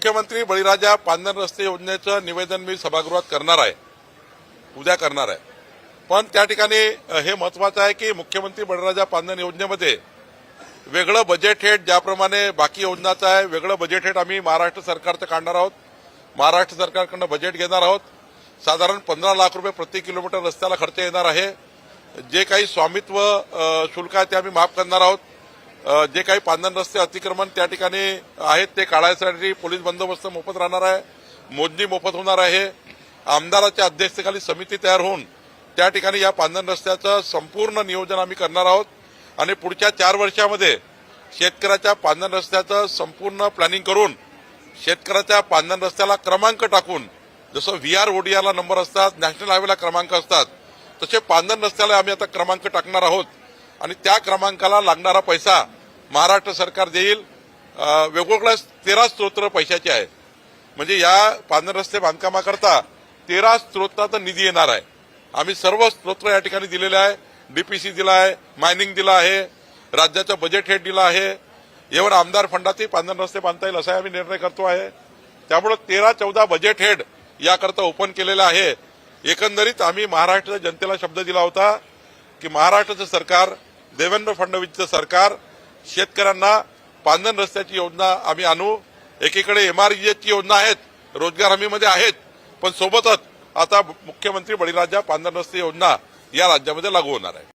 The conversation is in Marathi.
मुख्यमंत्री बळीराजा पांधन रस्ते योजनेचं निवेदन मी सभागृहात करणार आहे. उद्या करणार आहे. पण त्या ठिकाणी हे महत्वाचं आहे की मुख्यमंत्री बळीराजा पांधन योजनेमध्ये वेगळं बजेट हेट ज्याप्रमाणे बाकी योजनाचं आहे वेगळं बजेट हेट आम्ही महाराष्ट्र सरकारचं काढणार आहोत. महाराष्ट्र सरकारकडनं बजेट घेणार आहोत. साधारण पंधरा लाख रुपये प्रति किलोमीटर रस्त्याला खर्च येणार आहे. जे काही स्वामित्व शुल्क आहे ते आम्ही माफ करणार आहोत. जे काही पांधन रस्ते अतिक्रमण त्या ठिकाणी आहेत ते काढायसाठी पोलीस बंदोबस्त मोफत राहणार आहे मोजणी मोफत होणार आहे. आमदाराच्या अध्यक्षतेखाली समिती तयार होऊन त्या ठिकाणी या पांधन रस्त्याचं संपूर्ण नियोजन आम्ही करणार आहोत. आणि पुढच्या चार वर्षामध्ये शेतकऱ्याच्या पांधन रस्त्याचं संपूर्ण प्लॅनिंग करून शेतकऱ्याच्या पांधन रस्त्याला क्रमांक टाकून जसं व्ही आर ओडीआरला नंबर असतात नॅशनल हायवेला क्रमांक असतात तसे पांधन रस्त्याला आम्ही आता क्रमांक टाकणार आहोत. आणि त्या क्रमांकाला लागणारा पैसा महाराष्ट्र सरकार देईल. वेगवेगळ्या तेरा स्तोत्र पैशाचे आहे म्हणजे या पांढर रस्ते बांधकामाकरता तेरा स्त्रोताचा निधी येणार आहे. आम्ही सर्व स्त्रोत्र या ठिकाणी दिलेले आहे. डीपीसी दिला आहे मायनिंग दिला आहे राज्याचं बजेट हेड दिलं आहे. एवढं आमदार फंडातही पांधन रस्ते बांधता येईल असा आम्ही निर्णय करतो आहे. त्यामुळे तेरा चौदा बजेट हेड याकरता ओपन केलेलं आहे. एकंदरीत आम्ही महाराष्ट्राच्या जनतेला शब्द दिला होता की महाराष्ट्राचं सरकार देवेंद्र फडणवीसचं सरकार शेतकऱ्यांना पांधन रस्त्याची योजना आम्ही आणू. एकीकडे एमआरईएची योजना आहेत रोजगार हमीमध्ये आहेत पण सोबतच आता मुख्यमंत्री बळीराजा पांधन रस्ते योजना या राज्यामध्ये लागू होणार आहे.